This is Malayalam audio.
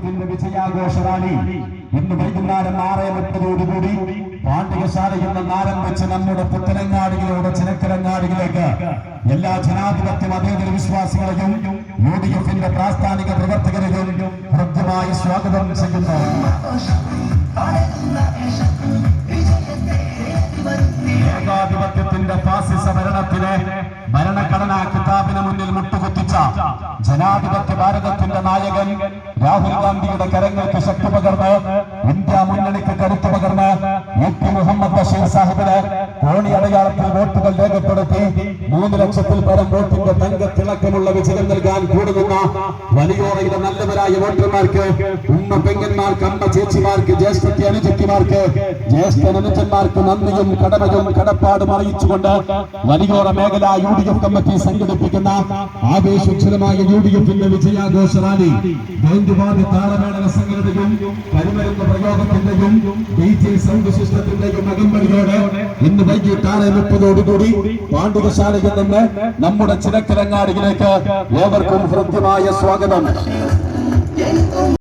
എഫിന്റെ വിജയാഘോഷ റാലി ഇന്ന് വൈകുന്നേരം ആറ് മുപ്പതോടുകൂടി പാണ്ഡികശാല ഇന്ന് നാരം വെച്ച് നമ്മുടെ പുത്തനങ്ങാടികളോട് ചിനക്കരങ്ങാടികളിലേക്ക് എല്ലാ ജനാധിപത്യ മതേതര വിശ്വാസികളെയും യു ഡി എഫിന്റെ പ്രാസ്ഥാനിക പ്രവർത്തകരെയും ഹൃദ്യമായി സ്വാഗതം ചെയ്യുന്നു. ഏകാധിപത്യത്തിന്റെ ഫാസിസ ഭരണത്തിലെ ഭരണഘടനാ കിതാബിന് മുന്നിൽ മുട്ടുകുത്തിച്ച ജനാധിപത്യ നായകൻ രാഹുൽ ഗാന്ധിയുടെ കരങ്ങൾക്ക് ശക്തി പകർന്ന് ഇന്ത്യ മുന്നണിക്ക് കരുത്ത് പകർന്ന് എ പി മുഹമ്മദ് ബഷീർ സാഹിബിന് കോണി അടയാളത്തിൽ വോട്ടുകൾ രേഖപ്പെടുത്തി. മൂന്ന് ലക്ഷത്തിൽ പരം വോട്ടിന്റെ തങ്കത്തിളക്കമുള്ള വിജയം നൽകാൻ കൂടുന്ന വലിയോറയിലെ നല്ലവരായ വോട്ടർമാർക്ക് ഉമ്മ പെങ്ങന്മാർക്ക് അമ്മ ചേച്ചിമാർക്ക് ജ്യേഷ്ഠത്തി അനുജത്തിമാർക്ക് ജ്യേഷ്ഠ അനുജന്മാർക്ക് നന്ദിയും കടമയും കടപ്പാടും അറിയിച്ചുകൊണ്ട് വലിയോറ മേഖല യു ഡി എഫ് കമ്മിറ്റി സംഘടിപ്പിക്കുന്ന ആവേശോജ്വലമായ യു ഡി എഫിന്റെ വിജയാഘോഷ റാലി. ഗാന്ധിവാദി താളമേള സംഘടനയും പരിമരുന്ന പ്രയോഗത്തിന്റെയും ഡി ജെ സൗണ്ട് സിസ്റ്റത്തിന്റെയും അകമ്പടിയോടെ ഇന്ന് വൈകിട്ട് ആറ് മുപ്പതോടുകൂടി പാണ്ഡുകശാലയിൽ നിന്ന് നമ്മുടെ ചിരക്കരങ്ങാടിയിലേക്ക് ഏവർക്കും ഹൃദ്യമായ സ്വാഗതം.